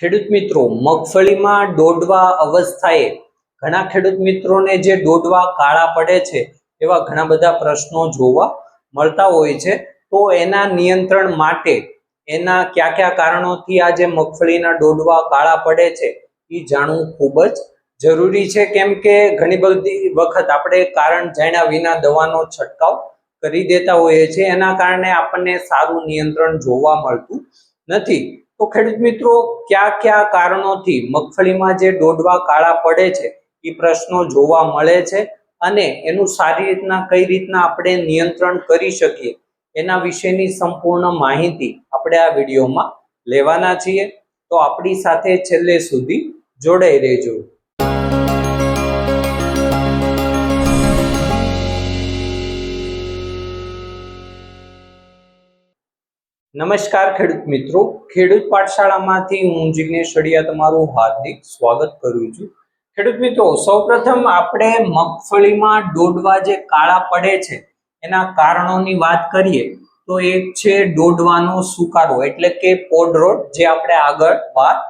ખેડૂત મિત્રો, મગફળીમાં ડોડવા અવસ્થાએ ઘણા ખેડૂત મિત્રોને જે ડોડવા કાળા પડે છે એવા ઘણા બધા પ્રશ્નો જોવા મળતા હોય છે. તો એના નિયંત્રણ માટે એના કયા કયા કારણોથી આ જે મગફળીના ડોડવા કાળા પડે છે એ જાણવું ખૂબ જ જરૂરી છે. કેમ કે ઘણી બધી વખત આપણે કારણ જાણ્યા વિના દવાનો છંટકાવ કરી દેતા હોઈએ છીએ. એના કારણે આપણને સારું નિયંત્રણ જોવા મળતું નથી. તો ખેડૂત મિત્રો, કયા કયા કારણોથી મગફળીમાં જે ડોડવા કાળા પડે છે, એ પ્રશ્નો જોવા મળે છે અને એનું સારી રીતના કઈ રીતના આપણે નિયંત્રણ કરી શકીએ, એના વિશેની સંપૂર્ણ માહિતી આપણે આ વિડીયોમાં લેવાના છીએ. તો આપણી સાથે છેલ્લે સુધી જોડાઈ રહેજો. નમસ્કાર ખેડૂત મિત્રો. ખેડૂત પાઠશાળામાંથી હું જિજ્ઞેશ અડિયા તમારું હાર્દિક સ્વાગત કરું છું. ખેડૂત મિત્રો, સૌપ્રથમ આપણે મગફળીમાં ડોડવા જે કાળા પડે છે, એના કારણોની વાત કરીએ, તો એક છે ડોડવાનો સુકારો, એટલે કે પોડરોડ જે આપણે આગળ વાત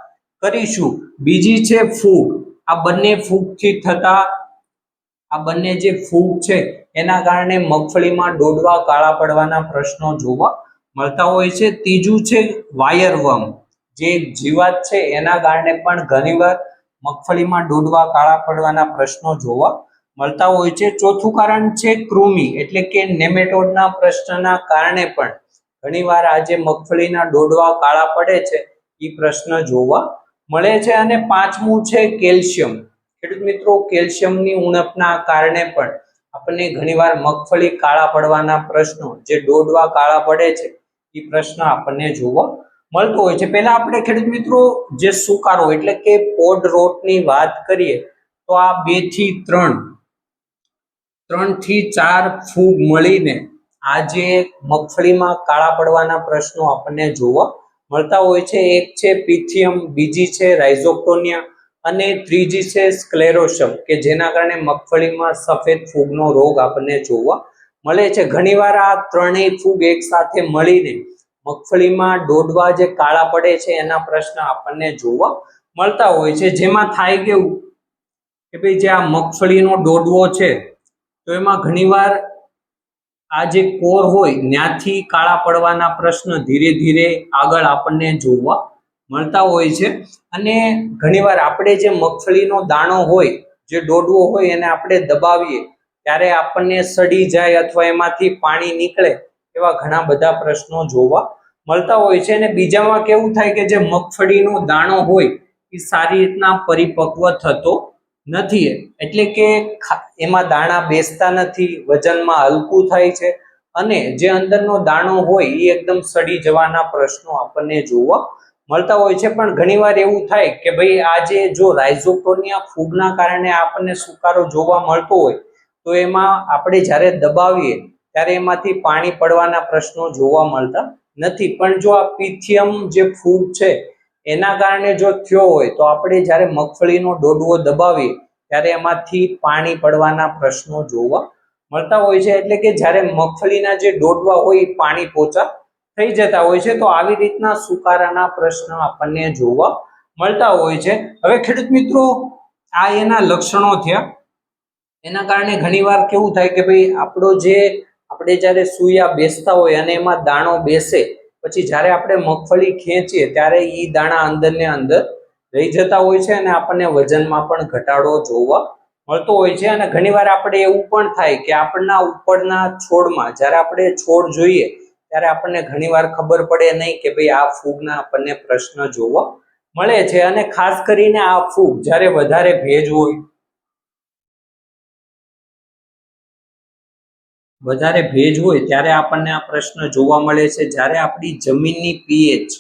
કરીશું. બીજી છે ફૂગ. આ બંને ફૂગથી થતા, આ બંને જે ફૂગ છે, એના કારણે મગફળીમાં ડોડવા કાળા પડવાના પ્રશ્નો જોવા મળતા હોય છે. ત્રીજું છે વાયરવર્મ જે જીવાત છે એના કારણે પણ ઘણીવાર મગફળીમાં ડોડવા કાળા પડવાના પ્રશ્નો જોવા મળતા હોય છે. ચોથું કારણ છે કૃમિ, એટલે કે નેમેટોડના પ્રશ્નના કારણે પણ ઘણીવાર આજે મગફળીના ડોડવા કાળા પડે છે એ પ્રશ્ન જોવા મળે છે. અને પાંચમું છે કેલ્શિયમ. ખેડૂત મિત્રો, કેલ્શિયમની ઉણપના કારણે પણ આપણને ઘણીવાર મગફળી, કાળા પડવાના પ્રશ્નો, જે ડોડવા કાળા પડે છે એ પ્રશ્ન આપણને જોવા મળતો હોય છે. પહેલા આપણે ખેડૂત મિત્રો જે સુકારો એટલે કે પોડ રોટની વાત કરીએ તો આ બેથી ત્રણ ત્રણથી ચાર ફૂગ મળીને આજે મગફળીમાં કાળા પડવાના પ્રશ્નો આપણને જોવા મળતા હોય છે. એક છે પિથિયમ, બીજી છે રાઇઝોક્ટોનિયા અને ત્રીજી છે સ્ક્લેરોશમ કે જેના કારણે મગફળીમાં સફેદ ફૂગનો રોગ આપણને જોવા મળે છે. ઘણીવાર આ ત્રણેય ફૂગ એક સાથે મળીને મગફળીમાં ડોડવા જે કાળા પડે છે, એના પ્રશ્ન આપણને જોવા મળતા હોય છે. જેમાં થાય કેવું કે ભાઈ જે આ મગફળીનો ડોડવો છે, તો એમાં ઘણીવાર આ જે કોર હોય, ત્યાંથી કાળા પડવાના પ્રશ્ન ધીરે ધીરે આગળ આપણને જોવા મળતા હોય છે. અને ઘણીવાર આપણે જે મગફળીનો દાણો હોય, જે ડોડવો હોય, એને આપણે દબાવીએ ત્યારે આપણને સડી જાય અથવા એમાંથી પાણી નીકળે એવા ઘણા બધા પ્રશ્નો જોવા મળતા હોય છે. અને બીજામાં કેવું થાય કે જે મગફળીનો દાણો હોય, એ સારી રીતના પરિપક્વ થતો નથી. એટલે કે એમાં દાણા બેસતા નથી, વજનમાં હલકું થાય છે. અને જે અંદરનો દાણો હોય, એ એકદમ સડી જવાના પ્રશ્નો આપણને જોવા મળતા હોય છે. પણ ઘણીવાર એવું થાય કે ભાઈ આજે જો રાઇઝોટોનિયા ફૂગના કારણે આપણને સુકારો જોવા મળતો હોય તો એમાં આપણે જ્યારે દબાવીએ, ત્યારે એમાંથી પાણી પડવાના પ્રશ્નો જોવા મળતા નથી. પણ જો આ પિથિયમ જે ફૂગ છે, એના કારણે જો થયો હોય, તો આપણે જ્યારે મગફળીનો ડોડવો દબાવીએ, ત્યારે એમાંથી પાણી પડવાના પ્રશ્નો જોવા મળતા હોય છે. એટલે કે જ્યારે મગફળીના જે ડોડવા હોય, એ પાણી પોચા થઈ જતા હોય છે, તો આવી રીતના સુકારાના પ્રશ્ન આપણને જોવા મળતા હોય છે. હવે ખેડૂત મિત્રો, આ એના લક્ષણો થયા. એના કારણે ઘણીવાર કેવું થાય કે ભાઈ આપણો જે આપણે જ્યારે સૂયા બેસતા હોય અને એમાં દાણો બેસે, પછી જ્યારે આપણે મગફળી ખેંચીએ, ત્યારે એ દાણા અંદર ને અંદર રહી જતા હોય છે અને આપણને વજનમાં પણ ઘટાડો જોવા મળતો હોય છે. અને ઘણીવાર આપણે એવું પણ થાય કે આપણના ઉપરના છોડમાં, જ્યારે આપણે છોડ જોઈએ, ત્યારે આપણને ઘણીવાર ખબર પડે નહીં કે ભાઈ આ ફૂગના આપણને પ્રશ્ન જોવા મળે છે. અને ખાસ કરીને આ ફૂગ જ્યારે વધારે ભેજ હોય વધારે ભેજ હોય ત્યારે આપણને આ પ્રશ્ન જોવા મળે છે, જ્યારે આપણી જમીનની પીએચ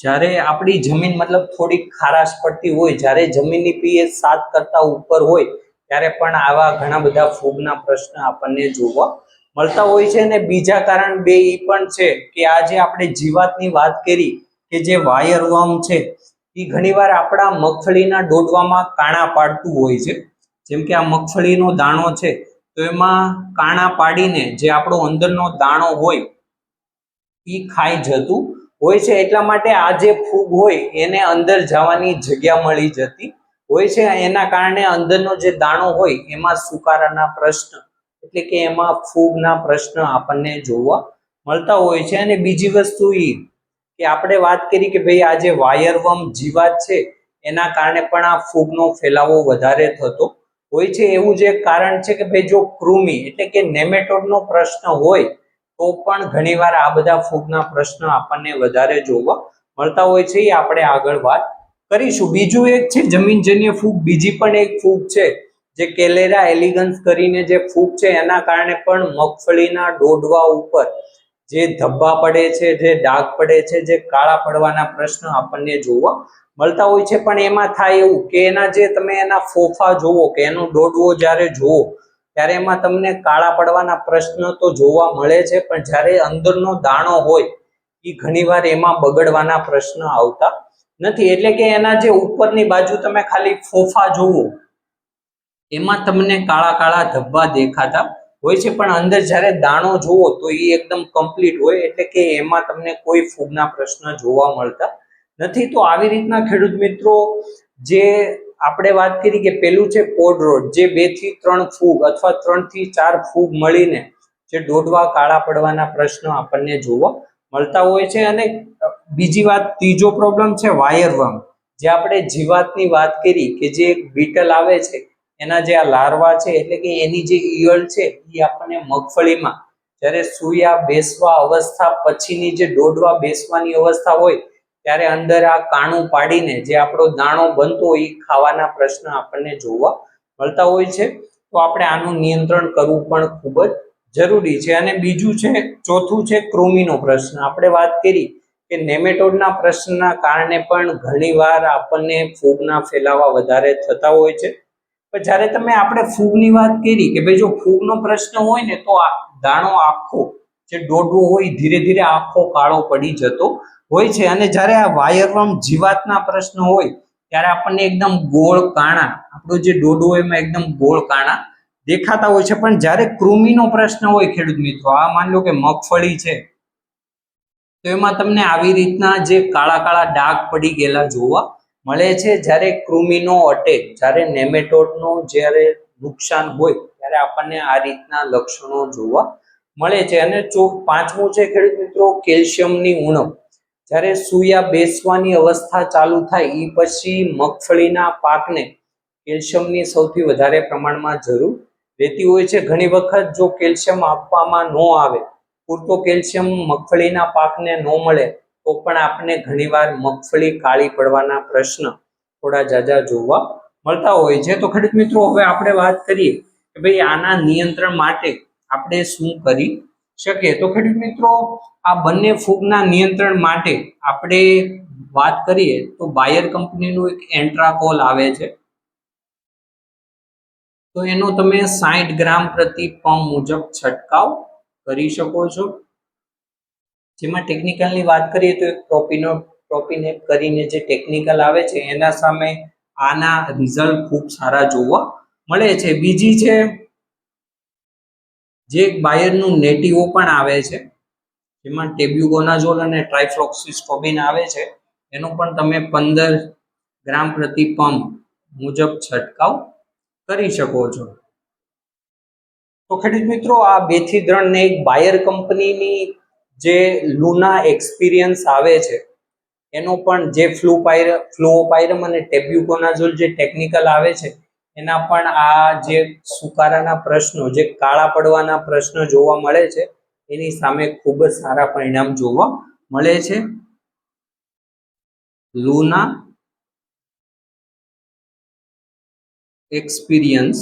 જ્યારે આપણી જમીન મતલબ થોડીક ખારાશ પડતી હોય, જ્યારે જમીનની પીએચ સાત કરતા ઉપર હોય, ત્યારે પણ આવા ઘણા બધા ફૂગના પ્રશ્ન આપણને જોવા મળતા હોય છે. અને બીજા કારણ બે એ પણ છે કે આજે આપણે જીવાતની વાત કરી કે જે વાયરવર્મ છે એ ઘણીવાર આપણા મગફળીના ડોડવામાં કાણા પાડતું હોય છે. જેમ કે આ મગફળીનો દાણો છે, તો એમાં કાણા પાડીને જે આપણો અંદરનો દાણો હોય, ઈ ખાઈ જતું હોય છે. એટલા માટે આ જે ફૂગ હોય, એને અંદર જવાની જગ્યા મળી જતી હોય છે. એના કારણે અંદરનો જે દાણો હોય, એમાં સુકારાના પ્રશ્ન, એટલે કે એમાં ફૂગના પ્રશ્ન આપણને જોવા મળતા હોય છે. અને બીજી વસ્તુ એ કે આપણે વાત કરી કે ભાઈ આ જે વાયરવમ જીવાત છે, એના કારણે પણ આ ફૂગનો ફેલાવો વધારે થતો હોય છે. એવું જે કારણ છે કે ભાઈ જો કૃમિ એટલે કે નેમેટોડનો પ્રશ્ન હોય, તો પણ ઘણીવાર આ બધા ફૂગના પ્રશ્ન આપણને વધારે જોવા મળતા હોય છે. એ આપણે આગળ વાત કરીશું. બીજું એક છે જમીનજન્ય ફૂગ. બીજી પણ એક ફૂગ છે જે કેલેરા એલિગન્સ કરીને જે ફૂગ છે, એના કારણે પણ મગફળીના ડોડવા ઉપર જે ધબ્બા પડે છે, જે ડાઘ પડે છે, જે કાળા પડવાના પ્રશ્ન આપણને જોવા મળતા હોય છે. પણ એમાં થાય એવું કે એના જે તમે એના ફોફા જોવો કે એનો ડોડવો જ્યારે જોવો ત્યારે એમાં તમને કાળા પડવાના પ્રશ્ન તો જોવા મળે છે, પણ જ્યારે અંદરનો દાણો હોય, એ ઘણીવાર એમાં બગડવાના પ્રશ્ન આવતા નથી. એટલે કે એના જે ઉપરની બાજુ તમે ખાલી ફોફા જોવો એમાં તમને કાળા કાળા ધબ્બા દેખાતા હોય છે, પણ અંદર જ્યારે દાણો જુઓ તો એ એકદમ કમ્પ્લીટ હોય, એટલે કે એમાં તમને કોઈ ફૂગના પ્રશ્ન જોવા મળતા નથી. તો આવી રીતના ખેડૂત મિત્રો, જે આપણે વાત કરી કે પેલું છે પોડ રોડ, જે બેથી ત્રણ ફૂગ અથવા ત્રણથી ચાર ફૂગ મળીને જે ડોડવા કાળા પડવાના પ્રશ્નો આપણને જોવા મળતા હોય છે. અને બીજી વાત, ત્રીજો પ્રોબ્લેમ છે વાયરવર્મ જે આપણે જીવાતની વાત કરી કે જે એક બીટલ આવે છે એના જે આ લાર્વા છે, એટલે કે એની જે ઈયળ છે એ આપણને મગફળીમાં જ્યારે સૂયા બેસવા અવસ્થા પછીની જે દોડવા બેસવાની અવસ્થા હોય, ત્યારે અંદર આ કાણું પાડીને જે આપણો દાણો બનતો હોય એ ખાવાના પ્રશ્ન આપણને જોવા મળતા હોય છે. તો આપણે આનું નિયંત્રણ કરવું પણ ખૂબ જ જરૂરી છે. અને બીજું છે, ચોથું છે કૃમિનો પ્રશ્ન. આપણે વાત કરી કે નેમેટોડના પ્રશ્નના કારણે પણ ઘણીવાર આપણને ફૂગના ફેલાવા વધારે થતા હોય છે. પણ જ્યારે તમે આપણે ફૂગની વાત કરી કે ભાઈ જો ફૂગનો પ્રશ્ન હોય ને તો દાણો આખો જે દોડવો હોય ધીરે ધીરે આખો કાળો પડી જતો હોય છે. અને જ્યારે આ વાયરવર્મ જીવાતના પ્રશ્ન હોય, ત્યારે આપણને એકદમ ગોળ કાણા, આપણો જે ડોડો એમાં એકદમ ગોળ કાણા દેખાતા હોય છે. પણ જ્યારે કૃમિનો પ્રશ્ન હોય ખેડૂત મિત્રો, આ માન લો કે મગફળી છે, તો એમાં તમને આવી રીતના જે કાળા કાળા ડાઘ પડી ગયેલા જોવા મળે છે જ્યારે કૃમિનો અટેક જ્યારે નેમેટોડનો જ્યારે નુકસાન હોય, ત્યારે આપણને આ રીતના લક્ષણો જોવા મળે છે. અને ચો પાંચમું છે ખેડૂત મિત્રો, કેલ્શિયમની ઉણપ. જ્યારે સૂયા બેસવાની અવસ્થા ચાલુ થાય એ પછી મગફળીના પાકને કેલ્શિયમની સૌથી વધારે પ્રમાણમાં જરૂર રહેતી હોય છે. ઘણી વખત જો કેલ્શિયમ આપવામાં ન આવે, પૂરતો કેલ્શિયમ મગફળીના પાકને ન મળે તો પણ આપણે ઘણીવાર મગફળી, કાળી પડવાના પ્રશ્ન થોડા જાજા જોવા મળતા હોય છે. તો ખેડૂત મિત્રો, હવે આપણે વાત કરીએ કે ભાઈ આના નિયંત્રણ માટે આપણે શું કરી શકીએ? તો ખેડૂત મિત્રો, આ બંને ફૂગના નિયંત્રણ માટે આપણે વાત કરીએ તો બાયર કંપનીનું એક એન્ટ્રાકોલ આવે છે. તો એનો તમે સાઠ ગ્રામ પ્રતિ પંપ મુજબ છંટકાવ કરી શકો છો. જેમાં ટેકનિકલની વાત કરીએ તો એક પ્રોપિનો પ્રોપિનેપ કરીને જે ટેકનિકલ આવે છે, એના સામે આના રિઝલ્ટ ખૂબ સારા જોવા મળે છે. બીજી છે, જે બાયરનું નેટિવો પણ આવે છે, જેમાં ટેબ્યુગોનાઝોલ અને ટ્રાઇફ્લોક્સિસ્ટોબિન આવે છે, એનો પણ તમે પંદર ગ્રામ પ્રતિ પંપ મુજબ છંટકાવ કરી શકો છો. તો ખેડૂત મિત્રો, આ બેથી ત્રણ ને એક બાયર કંપનીની જે લુના એક્સપિરિયન્સ આવે છે, એનો પણ જે ફ્લુપાયર ફ્લુઓપાયરમ અને ટેબ્યુકોનાઝોલ જે ટેકનિકલ આવે છે, એના પણ આ જે સુકારાના પ્રશ્નો, જે કાળા પડવાના પ્રશ્નો જોવા મળે છે, એની સામે ખૂબ જ સારા પરિણામ જોવા મળે છે. લુના એક્સપિરિયન્સ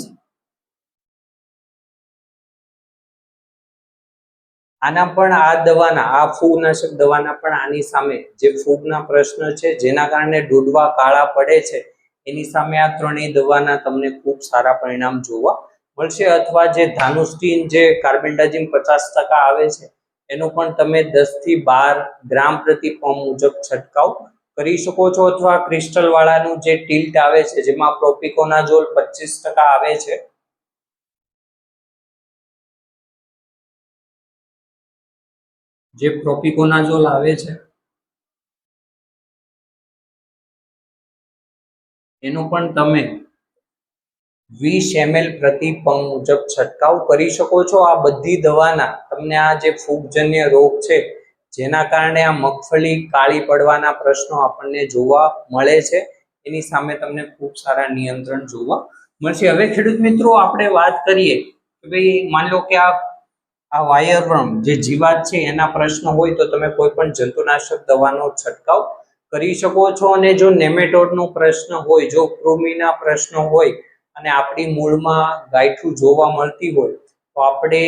આના પણ આ દવાના, આ ફૂગનાશક દવાના પણ આની સામે જે ફૂગના પ્રશ્ન છે, જેના કારણે ડૂડવા કાળા પડે છે, એની સામે આ ત્રણેય દવાના તમને ખૂબ સારા પરિણામ જોવા મળશે. અથવા જે ધાનુસ્ટીન જે કાર્બેન્ડાજીમ પચાસ ટકા આવે છે, એનો પણ તમે દસથી બાર ગ્રામ પ્રતિ પંપ મુજબ છંટકાવ કરી શકો છો. અથવા ક્રિસ્ટલ વાળાનું જે ટિલ્ટ આવે છે, જેમાં પ્રોપિકોનાઝોલ પચીસ ટકા આવે છે જે પ્રોપિકોનાઝોલ આવે છે, એનો પણ તમે વીસ એમએલ પ્રતિ પંપ મુજબ છંટકાવ કરી શકો છો. આ બધી દવાના તમને આ જે ફૂગજન્ય રોગ છે, જેના કારણે આ મગફળી કાળી પડવાના પ્રશ્નો આપણને જોવા મળે છે. એની સામે તમને ખૂબ સારા નિયંત્રણ જોવા મળશે. હવે ખેડૂત મિત્રો, આપણે વાત કરીએ કે ભાઈ, માન લો કે આ આ વાયરવર્મ જે જીવાત છે એના પ્રશ્ન હોય તો તમે કોઈ પણ જંતુનાશક દવાનો છંટકાવ કરી શકો છો. અને જો નેમેટોડનો પ્રશ્ન હોય, જો કૃમિના પ્રશ્ન હોય અને આપણી મૂળમાં ગાયઠું જોવા મળતી હોય, તો આપણે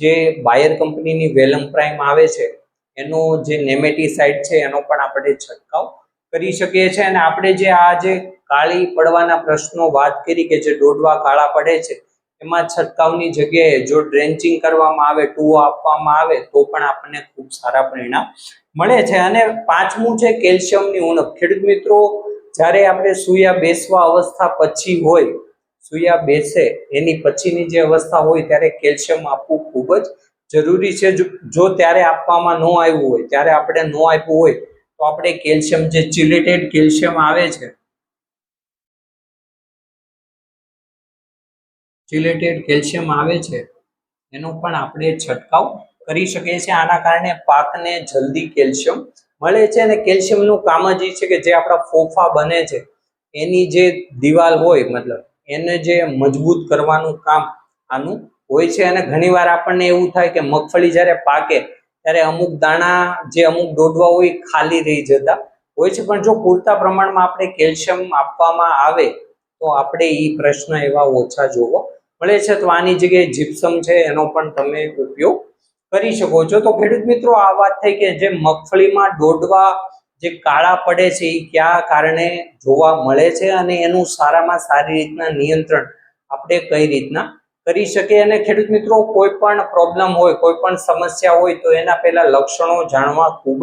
જે બાયર કંપનીની વેલમ પ્રાઇમ આવે છે, એનો જે નેમેટીસાઇડ છે એનો પણ આપણે છંટકાવ કરી શકીએ છીએ. અને આપણે જે આ જે કાળી પડવાના પ્રશ્નો વાત કરી કે જે દોડવા કાળા પડે છે એમાં છંટકાવની જગ્યાએ જો ડ્રેન્ચિંગ કરવામાં આવે, ટુઓ આપવામાં આવે, તો પણ આપણને ખૂબ સારા પરિણામ મળે છે. અને પાંચમું છે કેલ્શિયમની ઉણપ. ખેડૂત મિત્રો, જ્યારે આપણે સૂયા બેસવા અવસ્થા પછી હોય, સૂયા બેસે એની પછીની જે અવસ્થા હોય ત્યારે કેલ્શિયમ આપવું ખૂબ જ જરૂરી છે. જો ત્યારે આપવામાં ન આવ્યું હોય, ત્યારે આપણે ન આપ્યું હોય, તો આપણે કેલ્શિયમ જે ચિલેટેડ કેલ્શિયમ આવે છે ચિલેટેડ કેલ્શિયમ આવે છે, એનો પણ આપણે છંટકાવ કરી શકીએ છીએ. આના કારણે પાકને જલ્દી કેલ્શિયમ મળે છે અને કેલ્શિયમનું કામ જ એ છે કે જે આપણા ફોફા બને છે, એની જે દિવાલ હોય, મતલબ એને જે મજબૂત કરવાનું કામ આનું હોય છે. અને ઘણીવાર આપણને એવું થાય કે મગફળી જ્યારે પાકે, ત્યારે અમુક દાણા જે અમુક દોડવા હોય ખાલી રહી જતા હોય છે. પણ જો પૂરતા પ્રમાણમાં આપણે કેલ્શિયમ આપવામાં આવે, તો આપણે એ પ્રશ્ન એવા ઓછા જોવા મળે છે, તો આની જગ્યાએ જીપ્સમ છે, એનો પણ તમે ઉપયોગ કરી શકો છો. તો ખેડૂત મિત્રો, આ વાત થઈ કે જે મગફળીમાં દોડવા જે કાળા પડે છે એ કયા કારણે જોવા મળે છે અને એનું સારામાં સારી રીતના નિયંત્રણ આપણે કઈ રીતના કરી શકીએ? અને ખેડૂત મિત્રો, કોઈ પણ પ્રોબ્લેમ હોય, કોઈ પણ સમસ્યા હોય, તો એના પહેલા લક્ષણો જાણવા ખૂબ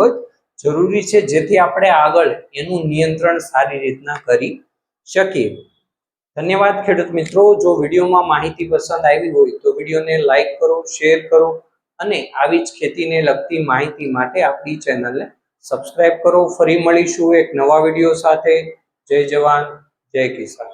જ જરૂરી છે, જેથી આપણે આગળ એનું નિયંત્રણ સારી રીતના કરી શકીએ. ધન્યવાદ ખેડૂત મિત્રો. જો વિડીયોમાં માહિતી પસંદ આવી હોય તો વિડીયોને લાઈક કરો, શેર કરો અને આવી જ ખેતીને લગતી માહિતી માટે આપણી ચેનલને સબસ્ક્રાઇબ કરો. ફરી મળીશું એક નવા વીડિયો સાથે. જય જવાન, જય કિસાન.